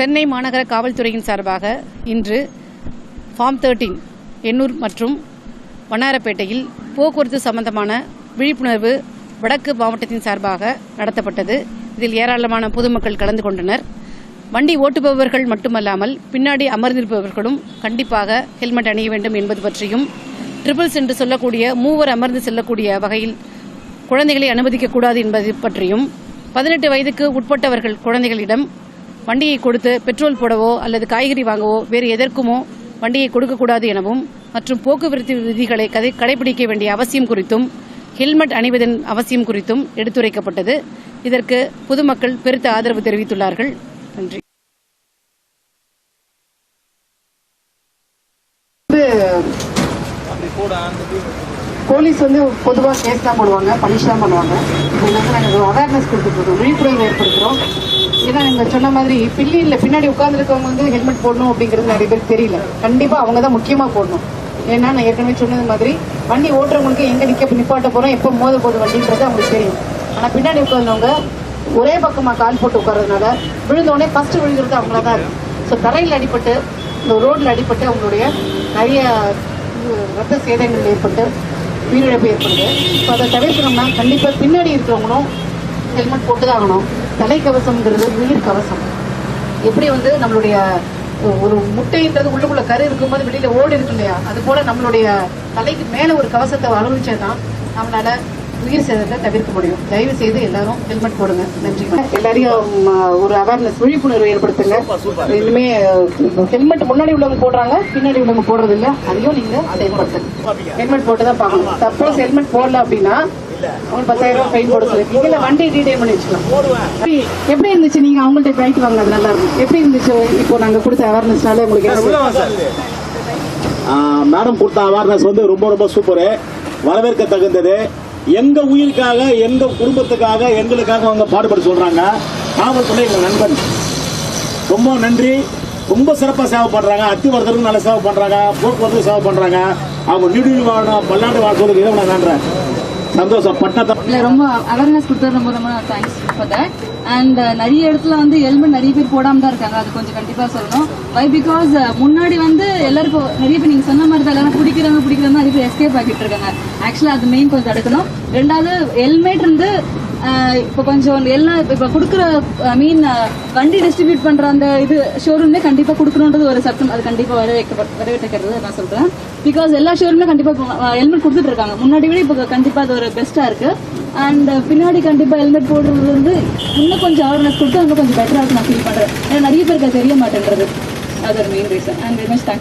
சென்னை மாநகர காவல்துறையின் சார்பாக இன்று ஃபார்ம் தேர்ட்டீன் எண்ணூர் மற்றும் வண்ணாரப்பேட்டையில் போக்குவரத்து சம்பந்தமான விழிப்புணர்வு வடக்கு மாவட்டத்தின் சார்பாக நடத்தப்பட்டது. இதில் ஏராளமான பொதுமக்கள் கலந்து கொண்டனர். வண்டி ஓட்டுபவர்கள் மட்டுமல்லாமல் பின்னாடி அமர்ந்திருப்பவர்களும் கண்டிப்பாக ஹெல்மெட் அணிய வேண்டும் என்பது பற்றியும் ட்ரிபிள்ஸ் என்று சொல்லக்கூடிய மூவர் அமர்ந்து செல்லக்கூடிய வகையில் குழந்தைகளை அனுமதிக்கக்கூடாது என்பது பற்றியும் பதினெட்டு வயதுக்கு உட்பட்டவர்கள் குழந்தைகளிடம் வண்டியை கொடுத்து பெட்ரோல் போடவோ அல்லது காய்கறி வாங்கவோ வேறு எதற்குமோ வண்டியை கொடுக்கக்கூடாது எனவும் மற்றும் போக்குவரத்து விதிகளை கதை- கடைபிடிக்க வேண்டிய அவசியம் குறித்தும் ஹெல்மெட் அணிவதன் அவசியம் குறித்தும் எடுத்துரைக்கப்பட்டது. இதற்கு பொதுமக்கள் பெருத்த ஆதரவு தெரிவித்துள்ளார்கள். நன்றி. போலீஸ் வந்து பொதுவாக கேஸ் தான் போடுவாங்க பனிஷ் தான் பண்ணுவாங்க. நாங்கள் அவேர்னஸ் கொடுத்துருக்கோம் விழிப்புணர்வு ஏற்படுத்துகிறோம் ஏன்னா நீங்கள் சொன்ன மாதிரி பில்லியில் பின்னாடி உட்காந்துருக்கவங்க வந்து ஹெல்மெட் போடணும் அப்படிங்கிறது நிறைய பேருக்கு தெரியல. கண்டிப்பாக அவங்க தான் முக்கியமாக போடணும். ஏன்னா நான் ஏற்கனவே சொன்னது மாதிரி வண்டி ஓட்டுறவங்களுக்கு எங்கே நிற்க நிப்பாட்ட போகிறோம் எப்போ மோத போகுது வண்டின்றது அவங்களுக்கு தெரியும். ஆனால் பின்னாடி உட்காந்தவங்க ஒரே பக்கமாக கால் போட்டு உட்கார்றதுனால விழுந்தோடனே ஃபஸ்ட்டு விழுகிறது அவங்கள தான் இருக்கும். ஸோ தரையில் அடிபட்டு இந்த ரோட்டில் அடிபட்டு அவங்களுடைய நிறைய ரத்த சேதங்கள் ஏற்பட்டு உயிரிழப்பு ஏற்படுது. இப்போ அதை தவிர்க்கணும்னா கண்டிப்பாக பின்னாடி இருக்கிறவங்களும் ஹெல்மெட் போட்டு தான் ஆகணும் தலைக்கவசம்ங்கிறது உயிர் கவசம். எப்படி வந்து நம்மளுடைய ஒரு முட்டைன்றது உள்ளுக்குள்ள கரு இருக்கும்போது வெளியில ஓடு இருக்கு இல்லையா? அது போல நம்மளுடைய தலைக்கு மேல ஒரு கவசத்தை அனுபவிச்சதுதான் நம்மளால உயிர் சேதத்தை தவிர்க்க முடியும். தயவு செய்து எல்லாரும் ஹெல்மெட் போடுங்க. நன்றி. எல்லாரையும் ஒரு அவேர்னஸ் விழிப்புணர்வு ஏற்படுத்துங்க. இனிமே ஹெல்மெட் முன்னாடி உள்ளவங்க போடுறாங்க பின்னாடி உள்ளவங்க போடுறது இல்ல அதையும் நீங்க செயல்படுத்துங்க. ஹெல்மெட் போட்டு தான் பார்க்கணும். சப்போஸ் ஹெல்மெட் போடல அப்படின்னா அவங்க பத்தாயிரம் ரூபாய் ஃபைன் போட சொல்லிருக்கீங்க இல்ல வண்டி டீடைல் பண்ணி வச்சுக்கலாம். எப்படி- இருந்துச்சு? நீங்க அவங்கள்ட்ட பைக் வாங்க அது நல்லா இருக்கும் எப்படி இருந்துச்சு? இப்போ நாங்க கொடுத்த அவேர்னஸ்னால உங்களுக்கு மேடம் கொடுத்த அவேர்னஸ் வந்து ரொம்ப ரொம்ப சூப்பரு. வரவேற்க தகுந்தது எங்க உயிருக்காக எங்க குடும்பத்துக்காக எங்களுக்காக அவங்க பாடுபட சொல்றாங்க. காவல்துறை எங்க நண்பன். ரொம்ப நன்றி. ரொம்ப சிறப்பாக சேவை பண்றாங்க. அத்திவரதருக்கும் நல்ல சேவை பண்றாங்க. போக்குவரத்து சேவை பண்றாங்க. அவங்க நீடுவில் வாழணும் பல்லாண்டு வாழ இதை நான் நன்றேன் சந்தோஷம். பட்டத்தை ரொம்ப அவேர்னஸ் கொடுத்தது ரொம்ப ரொம்ப thanks for that and uh, நிறைய இடத்துல வந்து ஹெல்மெட் நிறைய பேர் போடாம தான் இருக்காங்க. அது கொஞ்சம் கண்டிப்பா சொல்லணும். வை பிகாஸ் uh, முன்னாடி வந்து எல்லாருக்கும் நிறைய பேர் நீங்க சொன்ன மாதிரி தான் எல்லாரும் பிடிக்கிறவங்க பிடிக்கிறவங்க நிறைய பேர் எஸ்கேப் ஆகிட்டு இருக்காங்க. ஆக்சுவலா அது மெயின் கொஞ்சம் தடுக்கணும். ரெண்டாவது ஹெல்மெட் இருந்து uh, இப்போ கொஞ்சம் எல்லாம் இப்போ கொடுக்குற ஐ மீன் வண்டி டிஸ்ட்ரிபியூட் பண்ற அந்த இது ஷோரூமே கண்டிப்பா கொடுக்கணுன்றது ஒரு சட்டம் அது கண்டிப்பா வரவேற்க வரவேற்கிறது நான் சொல்றேன். பிகாஸ் எல்லா ஷோரூமே கண்டிப்பா ஹெல்மெட் கொடுத்துட்டு இருக்காங்க. முன்னாடி விட இப்போ கண்டிப்பா அது ஒரு பெஸ்டா இருக்கு. அண்ட் uh, பின்னாடி கண்டிப்பாக ஹெல்மெட் போடுறது வந்து இன்னும் கொஞ்சம் அவேர்னஸ் கொடுத்து இன்னும் கொஞ்சம் பெட்டராக நான் ஃபீல் பண்ணுறேன் ஏன்னா நிறைய பேருக்கு தெரிய மாட்டேன்றது. அது ஒரு main reason and very much thank